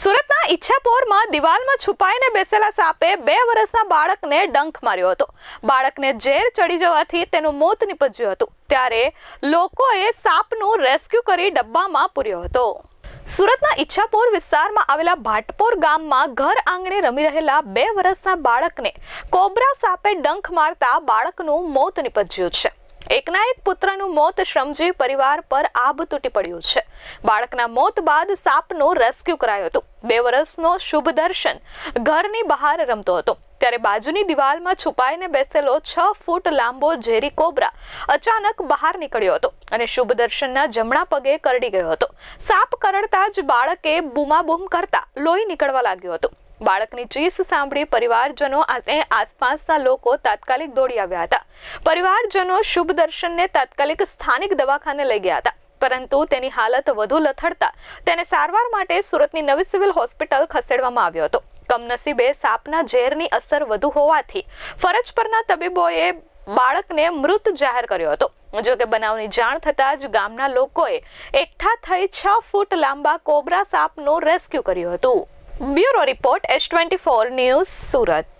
સુરતના ઈચ્છાપોરમાં દિવાલમાં છુપાઈને બેસેલા સાપે બે વર્ષના બાળકને ડંખ માર્યો હતો. બાળકને ઝેર ચડી જવાથી તેનું મોત નીપજ્યું હતું. ત્યારે લોકોએ સાપનું રેસ્ક્યુ કરી ડબ્બામાં પૂર્યો હતો. સુરતના ઈચ્છાપોર વિસ્તારમાં આવેલા ભાટપોર ગામમાં ઘર આંગણે રમી રહેલા બે વર્ષના બાળકને કોબરા સાપે ડંખ મારતા બાળકનું મોત નીપજ્યું છે. એકના એક પુત્રનું મોત શ્રમજીવી પરિવાર પર આબ તૂટી પડ્યું છે. બાળકના મોત બાદ સાપનું રેસ્ક્યુ કરાયું હતું. બે વર્ષનો શુભ દર્શન ઘરની બહાર રમતો હતો. ત્યારે બાજુની દિવાલમાં છુપાઈને બેસેલો છ ફૂટ લાંબો ઝેરી કોબરા અચાનક બહાર નીકળ્યો હતો અને શુભ દર્શનના જમણા પગે કરડી ગયો હતો. સાપ કરડતા જ બાળકે બૂમાબૂમ કરતા લોહી નીકળવા લાગ્યું હતું. બાળકની ચીસ સાંભળી પરિવારજનો અને આસપાસના લોકો તાત્કાલિક દોડી આવ્યા હતા. પરિવારજનો શુભ દર્શનને તાત્કાલિક સ્થાનિક દવાખાને લઈ ગયા હતા. પરંતુ તેની હાલત વધુ લથડતા તેને સારવાર માટે સુરતની નવી સિવિલ હોસ્પિટલ ખસેડવામાં આવ્યો હતો. કમનસીબે સાપના ઝેરની અસર વધુ હોવાથી ફરજ પરના તબીબોએ બાળકને મૃત જાહેર કર્યો હતો. જો કે બનાવની જાણ થતાં જ ગામના લોકોએ એકઠા થઈ છ ફૂટ લાંબા કોબરા સાપનું રેસ્ક્યુ કર્યું હતું. Bureau report H twenty four news Surat.